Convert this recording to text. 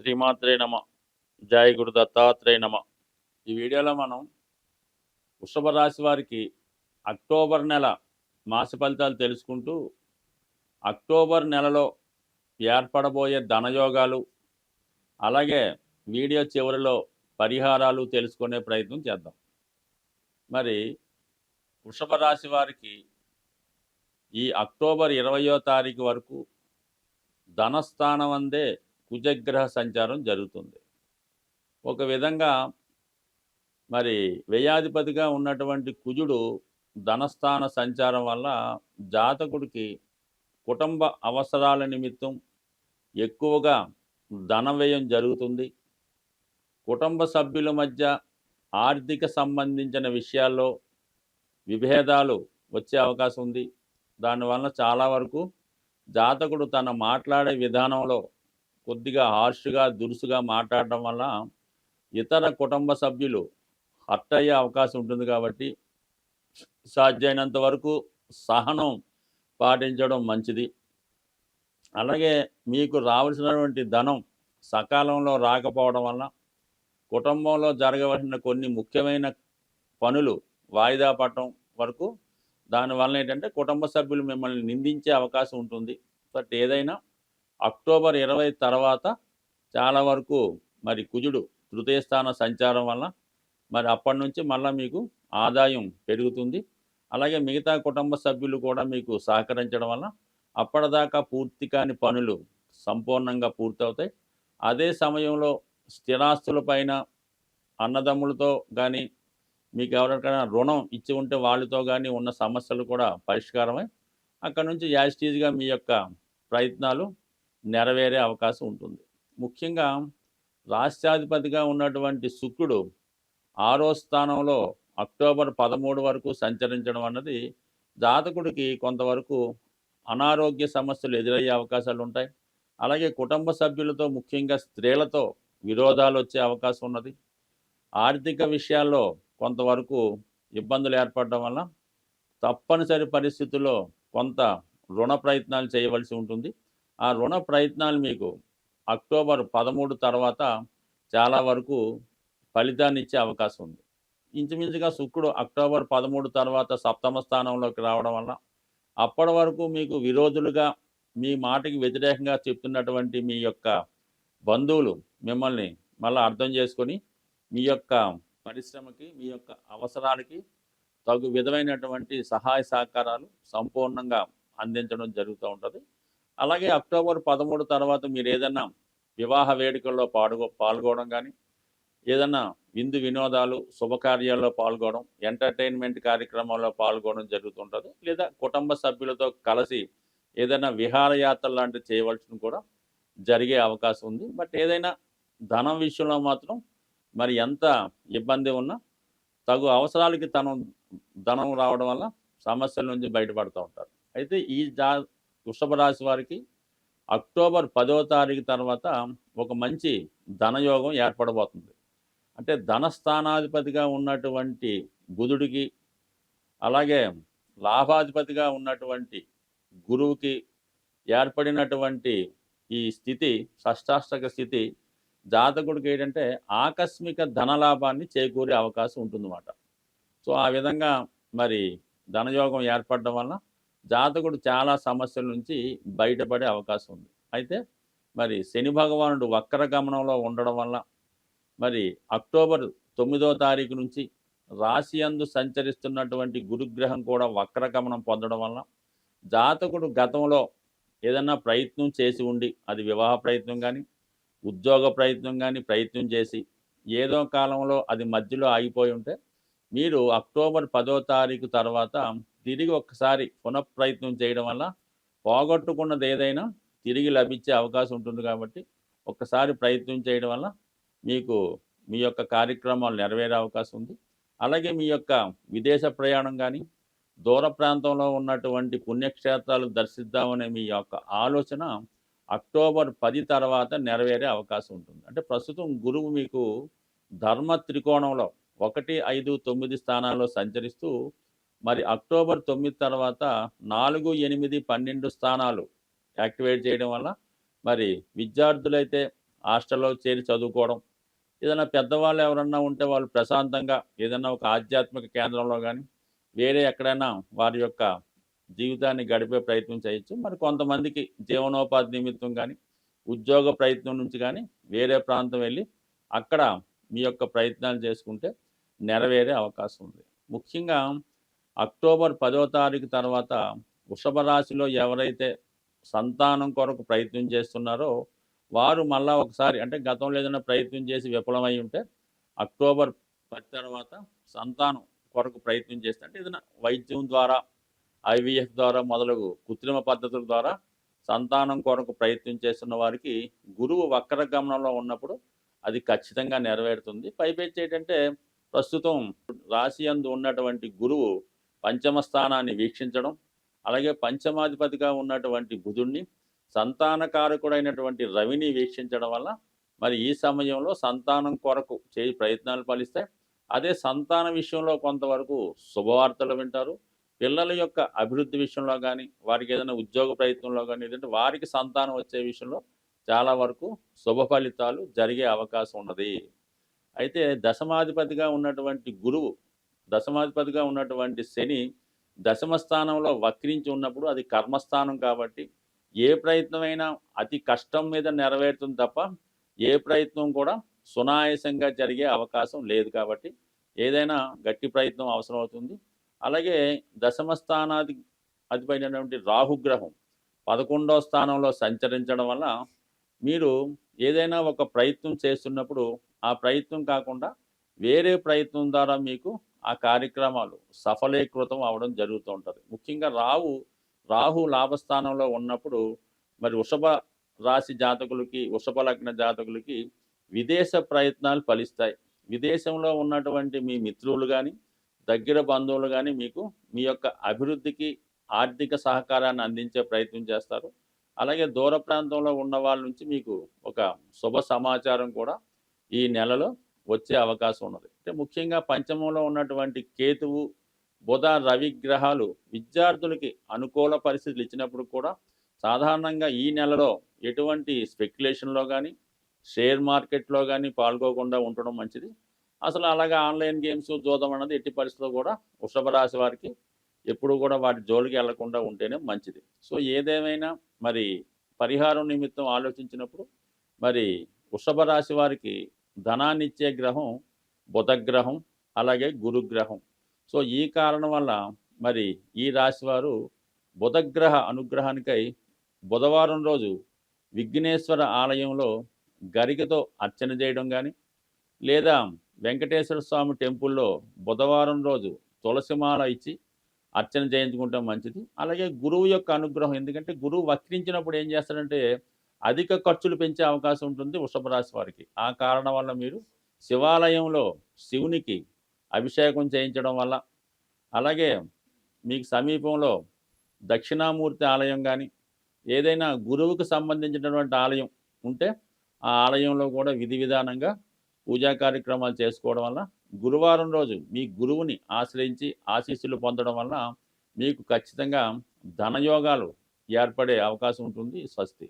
శ్రీమాత్రే నమ. జయ గురు దత్తాత్రేయ నమ. ఈ వీడియోలో మనం వృషభ రాశి వారికి అక్టోబర్ నెల మాస ఫలితాలు తెలుసుకుంటూ అక్టోబర్ నెలలో ఏర్పడబోయే ధనయోగాలు అలాగే వీడియో చివరిలో పరిహారాలు తెలుసుకునే ప్రయత్నం చేద్దాం. మరి వృషభ రాశి వారికి ఈ అక్టోబర్ ఇరవయో తారీఖు వరకు ధనస్థానం అందే కుజగ్రహ సంచారం జరుగుతుంది. ఒక విధంగా మరి వ్యయాధిపతిగా ఉన్నటువంటి కుజుడు ధనస్థాన సంచారం వల్ల జాతకుడికి కుటుంబ అవసరాల నిమిత్తం ఎక్కువగా ధన వ్యయం జరుగుతుంది. కుటుంబ సభ్యుల మధ్య ఆర్థిక సంబంధించిన విషయాల్లో విభేదాలు వచ్చే అవకాశం ఉంది. దానివల్ల చాలా వరకు జాతకుడు తన మాట్లాడే విధానంలో కొద్దిగా హార్ష్గా దురుసుగా మాట్లాడడం వల్ల ఇతర కుటుంబ సభ్యులు హర్ట్ అయ్యే అవకాశం ఉంటుంది కాబట్టి సాధ్యమైనంత వరకు సహనం పాటించడం మంచిది. అలాగే మీకు రావాల్సినటువంటి ధనం సకాలంలో రాకపోవడం వల్ల కుటుంబంలో జరగవలసిన కొన్ని ముఖ్యమైన పనులు వాయిదా పడటం వరకు దానివల్ల ఏంటంటే కుటుంబ సభ్యులు మిమ్మల్ని నిందించే అవకాశం ఉంటుంది. బట్ ఏదైనా అక్టోబర్ ఇరవై తర్వాత చాలా వరకు మరి కుజుడు తృతీయ స్థాన సంచారం వల్ల మరి అప్పటి నుంచి మళ్ళీ మీకు ఆదాయం పెరుగుతుంది. అలాగే మిగతా కుటుంబ సభ్యులు కూడా మీకు సహకరించడం వల్ల అప్పటిదాకా పూర్తి కాని పనులు సంపూర్ణంగా పూర్తవుతాయి. అదే సమయంలో స్థిరాస్తులపైన అన్నదమ్ములతో కానీ మీకు ఎవరికైనా రుణం ఇచ్చి ఉంటే వాళ్ళతో కానీ ఉన్న సమస్యలు కూడా పరిష్కారమై అక్కడ నుంచి యాజిటీజ్గా మీ యొక్క ప్రయత్నాలు నెరవేరే అవకాశం ఉంటుంది. ముఖ్యంగా రాష్ట్రాధిపతిగా ఉన్నటువంటి శుక్రుడు ఆరో స్థానంలో అక్టోబర్ పదమూడు వరకు సంచరించడం అన్నది జాతకుడికి కొంతవరకు అనారోగ్య సమస్యలు ఎదురయ్యే అవకాశాలు ఉంటాయి. అలాగే కుటుంబ సభ్యులతో ముఖ్యంగా స్త్రీలతో విరోధాలు వచ్చే అవకాశం ఉన్నది. ఆర్థిక విషయాల్లో కొంతవరకు ఇబ్బందులు ఏర్పడడం వల్ల తప్పనిసరి పరిస్థితుల్లో కొంత రుణ ప్రయత్నాలు చేయవలసి ఉంటుంది. ఆ రుణ ప్రయత్నాలు మీకు అక్టోబర్ పదమూడు తర్వాత చాలా వరకు ఫలితాన్ని ఇచ్చే అవకాశం ఉంది. ఇంచుమించుగా శుక్రుడు అక్టోబర్ పదమూడు తర్వాత సప్తమ స్థానంలోకి రావడం వల్ల అప్పటి వరకు మీకు విరోధులుగా మీ మాటకి వ్యతిరేకంగా చెప్తున్నటువంటి మీ యొక్క బంధువులు మిమ్మల్ని మళ్ళీ అర్థం చేసుకొని మీ యొక్క పరిశ్రమకి మీ యొక్క అవసరాలకి తగు విధమైనటువంటి సహాయ సహకారాలు సంపూర్ణంగా అందించడం జరుగుతూ ఉంటుంది. అలాగే అక్టోబర్ పదమూడు తర్వాత మీరు ఏదైనా వివాహ వేడుకల్లో పాడుగో పాల్గొనడం కానీ ఏదన్నా విందు వినోదాలు శుభకార్యాల్లో పాల్గొనడం ఎంటర్టైన్మెంట్ కార్యక్రమాల్లో పాల్గొనడం జరుగుతుంటుంది. లేదా కుటుంబ సభ్యులతో కలిసి ఏదైనా విహారయాత్ర లాంటివి చేయవలసిన కూడా జరిగే అవకాశం ఉంది. బట్ ఏదైనా ధనం విషయంలో మాత్రం మరి ఎంత ఇబ్బంది ఉన్నా తగు అవసరాలకి తను ధనం రావడం వల్ల సమస్యల నుంచి బయటపడుతూ ఉంటారు. అయితే ఈ జా వృషభ రాశి వారికి అక్టోబర్ పదో తారీఖు తర్వాత ఒక మంచి ధనయోగం ఏర్పడబోతుంది. అంటే ధనస్థానాధిపతిగా ఉన్నటువంటి బుధుడికి అలాగే లాభాధిపతిగా ఉన్నటువంటి గురువుకి ఏర్పడినటువంటి ఈ స్థితి షష్టాష్టక స్థితి జాతకుడికి ఏంటంటే ఆకస్మిక ధనలాభాన్ని చేకూరే అవకాశం ఉంటుందన్నమాట. సో ఆ విధంగా మరి ధనయోగం ఏర్పడడం వల్ల జాతకుడు చాలా సమస్యల నుంచి బయటపడే అవకాశం ఉంది. అయితే మరి శని భగవానుడు వక్ర గమనంలో ఉండడం వల్ల మరి అక్టోబర్ తొమ్మిదో తారీఖు నుంచి రాశి అందు సంచరిస్తున్నటువంటి గురుగ్రహం కూడా వక్ర గమనం పొందడం వల్ల జాతకుడు గతంలో ఏదన్నా ప్రయత్నం చేసి ఉండి అది వివాహ ప్రయత్నం కానీ ఉద్యోగ ప్రయత్నం కానీ ప్రయత్నం చేసి ఏదో కాలంలో అది మధ్యలో ఆగిపోయి ఉంటే మీరు అక్టోబర్ పదో తారీఖు తర్వాత తిరిగి ఒక్కసారి పునఃప్రయత్నం చేయడం వల్ల పోగొట్టుకున్నది ఏదైనా తిరిగి లభించే అవకాశం ఉంటుంది కాబట్టి ఒక్కసారి ప్రయత్నం చేయడం వల్ల మీకు మీ యొక్క కార్యక్రమాలు నెరవేరే అవకాశం ఉంది. అలాగే మీ యొక్క విదేశ ప్రయాణం కానీ దూర ప్రాంతంలో ఉన్నటువంటి పుణ్యక్షేత్రాలు దర్శిద్దామనే మీ యొక్క ఆలోచన అక్టోబర్ పది తర్వాత నెరవేరే అవకాశం ఉంటుంది. అంటే ప్రస్తుతం గురువు మీకు ధర్మ త్రికోణంలో ఒకటి ఐదు తొమ్మిది స్థానాల్లో సంచరిస్తూ మరి అక్టోబర్ తొమ్మిది తర్వాత నాలుగు ఎనిమిది పన్నెండు స్థానాలు యాక్టివేట్ చేయడం వల్ల మరి విద్యార్థులైతే హాస్టల్లో చేరి చదువుకోవడం ఏదైనా పెద్దవాళ్ళు ఎవరన్నా ఉంటే వాళ్ళు ప్రశాంతంగా ఏదైనా ఒక ఆధ్యాత్మిక కేంద్రంలో కానీ వేరే ఎక్కడైనా వారి యొక్క జీవితాన్ని గడిపే ప్రయత్నం చేయొచ్చు. మరి కొంతమందికి జీవనోపాధి నిమిత్తం కానీ ఉద్యోగ ప్రయత్నం నుంచి కానీ వేరే ప్రాంతం వెళ్ళి అక్కడ మీ యొక్క ప్రయత్నాలు చేసుకుంటే నెరవేరే అవకాశం ఉంది. ముఖ్యంగా అక్టోబర్ పదో తారీఖు తర్వాత వృషభ రాశిలో ఎవరైతే సంతానం కొరకు ప్రయత్నం చేస్తున్నారో వారు మళ్ళా ఒకసారి అంటే గతంలో ఏదైనా ప్రయత్నం చేసి విఫలమై ఉంటే అక్టోబర్ పది తర్వాత సంతానం కొరకు ప్రయత్నం చేస్తే అంటే ఏదైనా వైద్యం ద్వారా ఐవీఎఫ్ ద్వారా మొదలగు కృత్రిమ పద్ధతుల ద్వారా సంతానం కొరకు ప్రయత్నం చేస్తున్న వారికి గురువు వక్ర గమనంలో ఉన్నప్పుడు అది ఖచ్చితంగా నెరవేరుతుంది. పైపెచ్చి ఏంటంటే ప్రస్తుతం రాశి అందు ఉన్నటువంటి గురువు పంచమ స్థానాన్ని వీక్షించడం అలాగే పంచమాధిపతిగా ఉన్నటువంటి బుధుణ్ణి సంతానకారకుడైనటువంటి రవిని వీక్షించడం వల్ల మరి ఈ సమయంలో సంతానం కొరకు చేయి ప్రయత్నాలు ఫలిస్తాయి. అదే సంతాన విషయంలో కొంతవరకు శుభవార్తలు వింటారు. పిల్లల యొక్క అభివృద్ధి విషయంలో కానీ వారికి ఏదైనా ఉద్యోగ ప్రయత్నంలో కానీ లేదంటే వారికి సంతానం వచ్చే విషయంలో చాలా వరకు శుభ ఫలితాలు జరిగే అవకాశం ఉన్నది. అయితే దశమాధిపతిగా ఉన్నటువంటి గురువు దశమాధిపతిగా ఉన్నటువంటి శని దశమ స్థానంలో వక్రించి ఉన్నప్పుడు అది కర్మస్థానం కాబట్టి ఏ ప్రయత్నమైనా అతి కష్టం మీద నెరవేరుతుంది తప్ప ఏ ప్రయత్నం కూడా సునాయాసంగా జరిగే అవకాశం లేదు కాబట్టి ఏదైనా గట్టి ప్రయత్నం అవసరం అవుతుంది. అలాగే దశమ స్థానాది అధిపైనటువంటి రాహుగ్రహం పదకొండవ స్థానంలో సంచరించడం వల్ల మీరు ఏదైనా ఒక ప్రయత్నం చేస్తున్నప్పుడు ఆ ప్రయత్నం కాకుండా వేరే ప్రయత్నం ద్వారా మీకు ఆ కార్యక్రమాలు సఫలీకృతం అవడం జరుగుతూ ఉంటుంది. ముఖ్యంగా రావు రాహు లాభస్థానంలో ఉన్నప్పుడు మరి వృషభ రాశి జాతకులకి వృషభ లగ్న జాతకులకి విదేశ ప్రయత్నాలు ఫలిస్తాయి. విదేశంలో ఉన్నటువంటి మీ మిత్రులు కానీ దగ్గర బంధువులు కానీ మీకు మీ యొక్క అభివృద్ధికి ఆర్థిక సహకారాన్ని అందించే ప్రయత్నం చేస్తారు. అలాగే దూర ప్రాంతంలో ఉన్న వాళ్ళ నుంచి మీకు ఒక శుభ సమాచారం కూడా ఈ నెలలో వచ్చే అవకాశం ఉన్నది. అంటే ముఖ్యంగా పంచమంలో ఉన్నటువంటి కేతువు బుధ రవి గ్రహాలు విద్యార్థులకి అనుకూల పరిస్థితులు ఇచ్చినప్పుడు కూడా సాధారణంగా ఈ నెలలో ఎటువంటి స్పెక్యులేషన్లో కానీ షేర్ మార్కెట్లో కానీ పాల్గొకుండా ఉండడం మంచిది. అసలు అలాగే ఆన్లైన్ గేమ్స్ చూద్దాం అన్నది ఎట్టి పరిస్థితుల్లో కూడా వృషభ రాశి వారికి ఎప్పుడు కూడా వాటి జోలికి వెళ్ళకుండా ఉంటేనే మంచిది. సో ఏదేమైనా మరి పరిహారం నిమిత్తం ఆలోచించినప్పుడు మరి వృషభ రాశి వారికి ధనాన్ని ఇచ్చే గ్రహం బుధగ్రహం అలాగే గురుగ్రహం. సో ఈ కారణం వల్ల మరి ఈ రాశి వారు బుధగ్రహ అనుగ్రహానికై బుధవారం రోజు విఘ్నేశ్వర ఆలయంలో గరికతో అర్చన చేయడం కానీ లేదా వెంకటేశ్వర స్వామి టెంపుల్లో బుధవారం రోజు తులసిమాల ఇచ్చి అర్చన చేయించుకుంటాం మంచిది. అలాగే గురువు యొక్క అనుగ్రహం ఎందుకంటే గురువు వక్రించినప్పుడు ఏం చేస్తాడంటే అధిక ఖర్చులు పెంచే అవకాశం ఉంటుంది వృషభ రాశి వారికి. ఆ కారణం వల్ల మీరు శివాలయంలో శివునికి అభిషేకం చేయించడం వల్ల అలాగే మీకు సమీపంలో దక్షిణామూర్తి ఆలయం కానీ ఏదైనా గురువుకు సంబంధించినటువంటి ఆలయం ఉంటే ఆ ఆలయంలో కూడా విధి విధానంగా పూజా కార్యక్రమాలు చేసుకోవడం వల్ల గురువారం రోజు మీ గురువుని ఆశ్రయించి ఆశీస్సులు పొందడం వల్ల మీకు ఖచ్చితంగా ధనయోగాలు ఏర్పడే అవకాశం ఉంటుంది స్వస్తి.